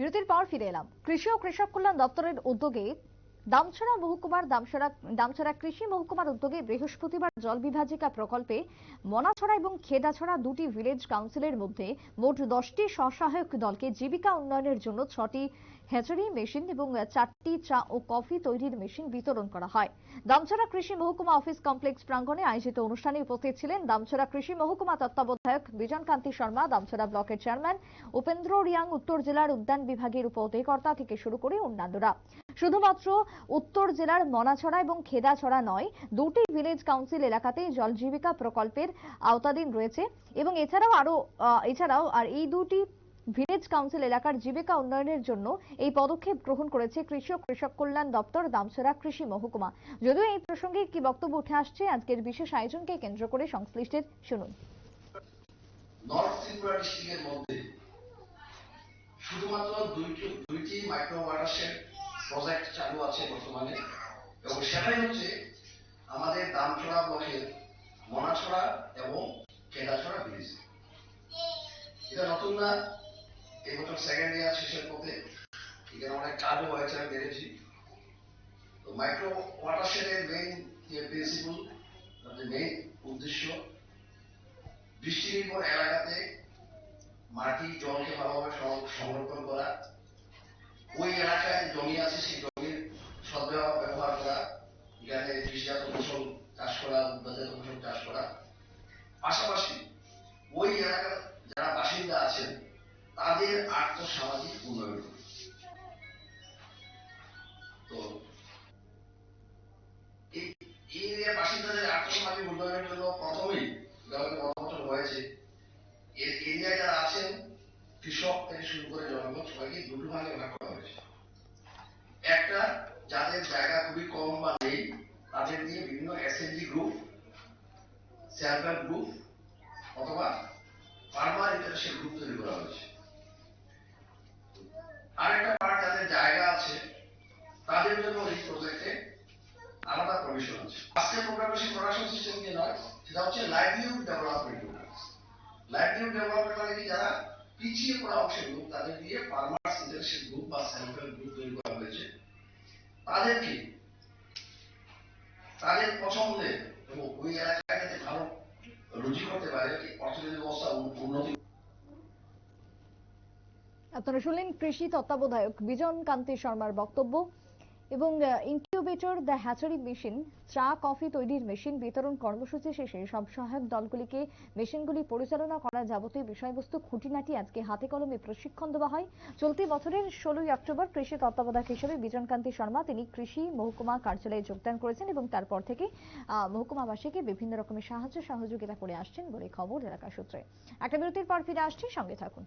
বিরতির পর ফিরে এলাম। কৃষি ও কৃষক কল্যাণ দপ্তরের উদ্যোগে দামছড়া মহকুমার দামছড়া দামছড়া কৃষি মহকুমার উদ্যোগে বৃহস্পতিবার জল বিভাজিকা প্রকল্পে মনাছড়া এবং খেদাছড়া দুটি ভিলেজ কাউন্সিলের মধ্যে মোট দশটি স্বসহায়ক দলকে জীবিকা উন্নয়নের জন্য ছটি হ্যাচারি মেশিন এবং চারটি চা ও কফি তৈরির মেশিন বিতরণ করা হয়। দামছড়া কৃষি মহকুমা অফিস কমপ্লেক্স প্রাঙ্গণে আয়োজিত অনুষ্ঠানে উপস্থিত ছিলেন দামছড়া কৃষি মহকুমা তত্ত্বাবধায়ক বিজন কান্তি শর্মা, দামছড়া ব্লকের চেয়ারম্যান উপেন্দ্র রিয়াং, উত্তর জেলার উদ্যান বিভাগের উপ অধিকর্তা থেকে শুরু করে অন্যান্যরা। শুধুমাত্র উত্তর জেলার মনাছড়া এবং খেদাছড়া নয়, দুটি ভিলেজ কাউন্সিল এলাকাতেই জল জীবিকা প্রকল্পের আওতাধীন রয়েছে এবং এছাড়াও আরও এছাড়াও আর এই দুটি ভিলেজ কাউন্সিল এলাকার জীবিকা উন্নয়নের জন্য এই পদক্ষেপ গ্রহণ করেছে কৃষি ও কৃষক কল্যাণ দপ্তর দামছড়া কৃষি মহকুমা। যদিও এই প্রসঙ্গে কি বক্তব্য উঠে আসছে, আজকের বিশেষ আয়োজনকে কেন্দ্র করে সংশ্লিষ্টের শুনুন। শুধুমাত্র দুইটি দুইটি মাইক্রো প্রজেক্ট চালু আছে বর্তমানে এবং সেটাই হচ্ছে আমাদের দামছড়া ব্লকের মনাছড়া এবছর সেকেন্ড ইয়ার শেষের পথে এখানে অনেক কাজও হয়েছে, আমি দেখেছি। তো মাইক্রো ওয়াটারশেডের মেইন যে প্রিন্সিপাল যে মেইন উদ্দেশ্য, বৃষ্টি নির্ভর এলাকাতে মাটি, জলকে ভালোভাবে সংরক্ষণ করা। ওই এলাকায় জমি আছে, সেই জমির সদ্ব্যবহার ব্যবহার করা। এখানে কৃষিজাত ফসল চাষ করা উদ্যাজাত ফসল আর্থসামাজিক উন্নয়ন। তো, এই এরিয়ার বাসিন্দাদের আর্থসামাজিক উন্নয়নের জন্য প্রথমেই গণতন্ত্র হয়েছে এর যারা আছেন, কৃষক থেকে শুরু করে জনগণ, সবাইকে দুটো ভাগে ভাগ করা হয়েছে। একটা, যাদের জায়গা খুবই কম বা নেই, তাদের নিয়ে বিভিন্ন S N G group self group অথবা ফার্মার গ্রুপ তৈরি করা হয়েছে। আরেকটা পার্ট যাদের জায়গা আছে, তাদের জন্য এই প্রজেক্টে আলাদা প্রভিশন আছে। আজকের প্রোগ্রামে সেই প্রোডাকশন সিস্টেম নিয়ে নয়, সেটা হচ্ছে লাইভলিহুড ডেভেলপমেন্ট লাইভলিহুড ডেভেলপমেন্ট মানে কি? যারা পিছিয়ে পড়া অংশের গ্রুপ তাদের দিয়ে ফার্মার্স ইন্টারেস্টেড গ্রুপ বা সেলফ গ্রুপ তৈরি করা হয়েছে। তাদেরকে, তাদের পছন্দের এবং ওই এলাকায় যাতে ভালো রুজি করতে পারে, অর্থনৈতিক অবস্থা উন্নতি আপনারা শুনলেন কৃষি তত্ত্বাবধায়ক বিজন কান্তি শর্মার বক্তব্য এবং ইনকিউবেটর দ্য হ্যাচারি মেশিন চা, কফি তৈরির মেশিন বিতরণ কর্মসূচি শেষে সব সহায়ক দলগুলিকে মেশিনগুলি পরিচালনা করা যাবতীয় বিষয়বস্তু খুঁটিনাটি আজকে হাতে কলমে প্রশিক্ষণ দেওয়া হয়। চলতি বছরের ষোলোই অক্টোবর কৃষি তত্ত্বাবধায়ক হিসেবে বিজন কান্তি শর্মা তিনি কৃষি মহকুমা কার্যালয়ে যোগদান করেছেন এবং তারপর থেকে মহকুমাবাসীকে বিভিন্ন রকমের সাহায্য সহযোগিতা করে আসছেন বলে খবর এলাকা সূত্রে। একটা বিরতির পর ফিরে আসছি, সঙ্গে থাকুন।